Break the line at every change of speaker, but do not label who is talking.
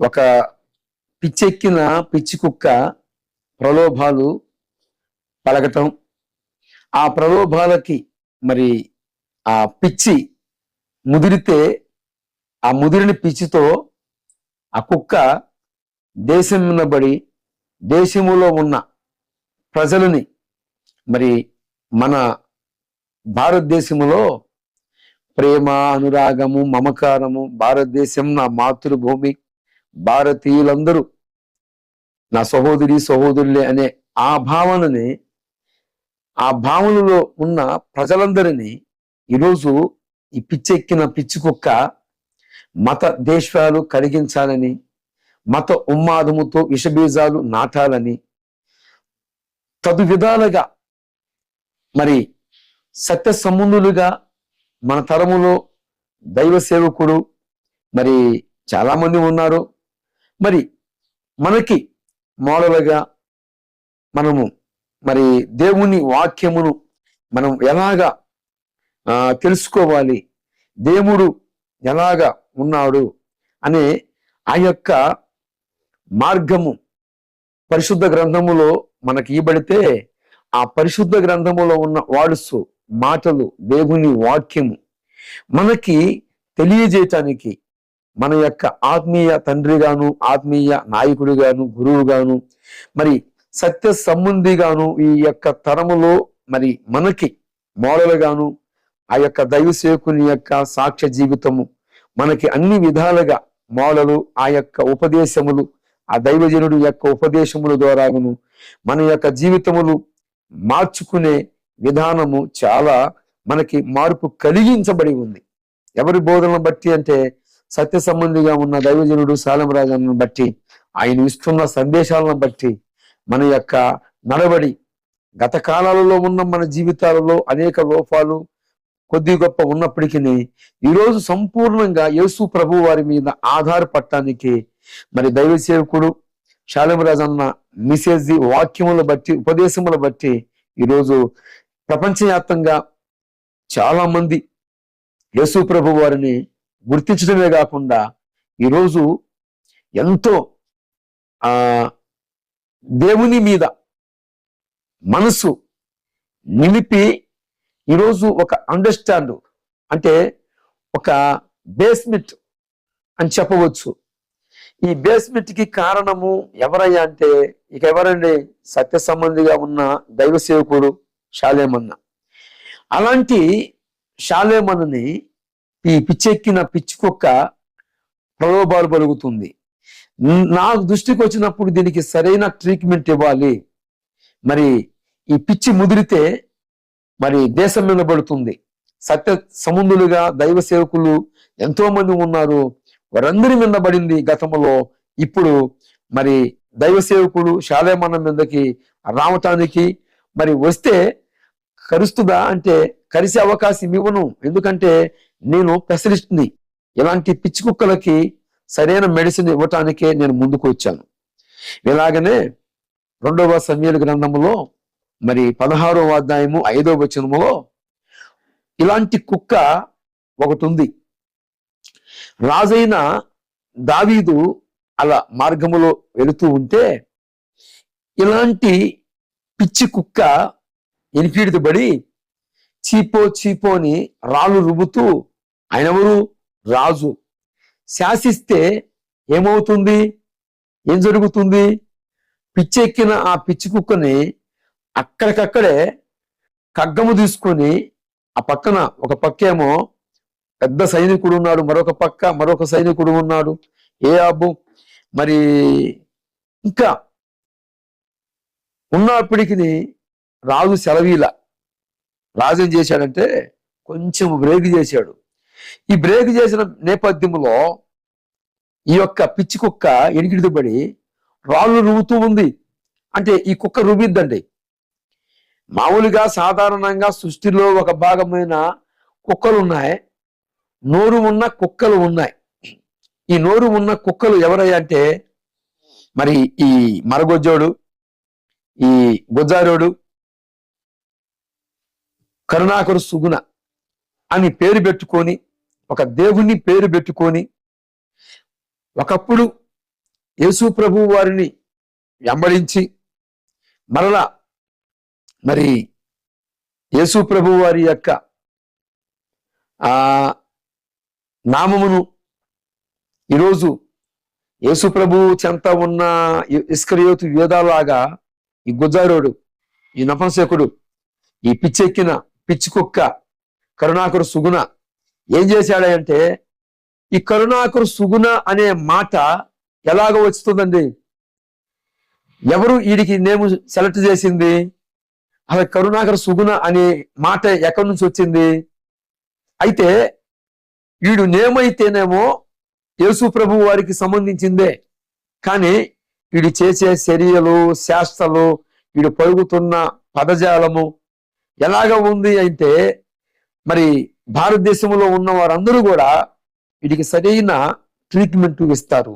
ఒక పిచ్చెక్కిన పిచ్చి కుక్క ప్రలోభాలు పలకటం. ఆ ప్రలోభాలకి మరి ఆ పిచ్చి ముదిరితే ఆ ముదిరిన పిచ్చితో ఆ కుక్క దేశం బడి దేశములో ఉన్న ప్రజలని మరి మన భారతదేశంలో ప్రేమ అనురాగము మమకారము భారతదేశం నా మాతృభూమి. భారతీయులందరూ నా సహోదరి సహోదరులే అనే ఆ భావనని ఆ భావనలో ఉన్న ప్రజలందరినీ ఈరోజు ఈ పిచ్చెక్కిన పిచ్చి కుక్క మత దేశాలు కలిగించాలని మత ఉన్మాదముతో విషబీజాలు నాటాలని తదు విధాలుగా మరి సత్య సంబంధులుగా మన తరములో దైవ సేవకుడు మరి చాలామంది ఉన్నారు. మరి మనకి మోడలుగా మనము మరి దేవుని వాక్యమును మనం ఎలాగా తెలుసుకోవాలి దేవుడు ఎలాగా ఉన్నాడు అనే ఆ యొక్క మార్గము పరిశుద్ధ గ్రంథములో మనకి ఇవ్వబడితే ఆ పరిశుద్ధ గ్రంథములో ఉన్న వాడుసు మాటలు దేవుని వాక్యము మనకి తెలియజేయటానికి మన యొక్క ఆత్మీయ తండ్రిగాను ఆత్మీయ నాయకుడిగాను గురువుగాను మరి సత్య సంబంధిగాను ఈ యొక్క తరములో మరి మనకి మోడలుగాను ఆ యొక్క దైవ సేవకుని యొక్క సాక్ష్య జీవితము మనకి అన్ని విధాలుగా మోడలు ఆ యొక్క ఉపదేశములు ఆ దైవజనుడు యొక్క ఉపదేశముల ద్వారాను మన యొక్క జీవితములు మార్చుకునే విధానము చాలా మనకి మార్పు కలిగించబడి ఉంది. ఎవరి బోధనను బట్టి అంటే సత్య సంబంధిగా ఉన్న దైవజనుడు సాలంరాజాను బట్టి ఆయన ఇస్తున్న సందేశాలను బట్టి మన యొక్క నడబడి గత కాలాలలో ఉన్న మన జీవితాలలో అనేక లోపాలు కొద్ది గొప్ప ఉన్నప్పటికీ ఈరోజు సంపూర్ణంగా యేసు ప్రభు వారి మీద ఆధారపడటానికి మరి దైవ సేవకుడు శాలిమరాజ్ అన్న మెసేజ్ వాక్యముల బట్టి ఉపదేశముల బట్టి ఈరోజు ప్రపంచవ్యాప్తంగా చాలా మంది యేసు ప్రభు వారిని గుర్తించడమే కాకుండా ఈరోజు ఎంతో ఆ దేవుని మీద మనసు నిలిపి ఈరోజు ఒక అండర్స్టాండ్ అంటే ఒక బేస్మెంట్ అని చెప్పవచ్చు. ఈ బేస్మెంట్కి కారణము ఎవరయ్యా అంటే ఇక ఎవరండి? సత్య సంబంధిగా ఉన్న దైవ సేవకుడు శాలేమన్న అలాంటి శాలేమన్నని ఈ పిచ్చెక్కిన పిచ్చి కుక్క ప్రలోభాలు పలుకుతుంది నాకు దృష్టికి వచ్చినప్పుడు దీనికి సరైన ట్రీట్మెంట్ ఇవ్వాలి. మరి ఈ పిచ్చి ముదిరితే మరి దేశం నిలబడుతుంది సత్య సముందులుగా దైవ సేవకులు ఎంతో మంది ఉన్నారు. వారందరి నిందబడింది గతంలో. ఇప్పుడు మరి దైవ సేవకుడు శాలేమన్న మీదకి రావటానికి మరి వస్తే కరుస్తుందా అంటే కరిసే అవకాశం ఇవ్వను. ఎందుకంటే నేను స్పెషలిస్ట్ని ఇలాంటి పిచ్చి కుక్కలకి సరైన మెడిసిన్ ఇవ్వటానికే నేను ముందుకు వచ్చాను. ఇలాగనే రెండవ సమయాల గ్రంథములో మరి పదహారవ అధ్యాయము ఐదవ వచనములో ఇలాంటి కుక్క ఒకటి ఉంది రాజైన దావీదు అలా మార్గములో వెళుతూ ఉంటే ఇలాంటి పిచ్చి కుక్క ఎనిపీడితబడి చీపో చీపో అని రాళ్ళు రుబ్బుతూ ఆయన ఎవరు రాజు. శాసిస్తే ఏమవుతుంది? ఏం జరుగుతుంది? పిచ్చెక్కిన ఆ పిచ్చి కుక్కని అక్కడికక్కడే కగ్గము తీసుకొని ఆ పక్కన ఒక పక్కేమో పెద్ద సైనికుడు ఉన్నాడు మరొక పక్క మరొక సైనికుడు ఉన్నాడు. ఏ అబ్బు? మరి ఇంకా ఉన్నప్పటికీ రాజు సెలవీల. రాజు ఏం చేశాడంటే కొంచెం బ్రేక్ చేశాడు. ఈ బ్రేక్ చేసిన నేపథ్యంలో ఈ యొక్క పిచ్చి కుక్క ఎనికిడిపడి రాళ్ళు రువ్వుతూ ఉంది. అంటే ఈ కుక్క రువ్విద్దండి. మామూలుగా సాధారణంగా సృష్టిలో ఒక భాగమైన కుక్కలు ఉన్నాయి. నోరు ఉన్న కుక్కలు ఉన్నాయి. ఈ నోరు ఉన్న కుక్కలు ఎవరయ్యంటే మరి ఈ మరగొజ్జోడు ఈ గుజ్జారోడు కరుణాకరు సుగుణ అని పేరు పెట్టుకొని ఒక దేవుణ్ణి పేరు పెట్టుకొని ఒకప్పుడు యేసు ప్రభు వారిని వెంబడించి మరలా మరి యేసు ప్రభు వారి యొక్క ఆ నామమును ఈరోజు యేసు ప్రభు చెంత ఉన్న ఇస్కరియోతు యోధాలాగా ఈ గుజారోడు ఈ నపంసకుడు ఈ పిచ్చెక్కిన పిచ్చి కుక్క కరుణాకరు సుగుణ. ఏం చేశాడంటే ఈ కరుణాకరు సుగుణ అనే మాట ఎలాగ వస్తుందండి ఎవరు వీడికి నేము సెలెక్ట్ చేసింది? అలా కరుణాకర సుగుణ అనే మాట ఎక్కడి నుంచి వచ్చింది? అయితే వీడు నేమైతేనేమో యేసు ప్రభు వారికి సంబంధించిందే. కానీ వీడు చేసే చర్యలు శాస్త్రలు వీడు పరుగుతున్న పదజాలము ఎలాగ ఉంది అంటే మరి భారతదేశంలో ఉన్న వారందరూ కూడా వీటికి సరైన ట్రీట్మెంట్ ఇస్తారు.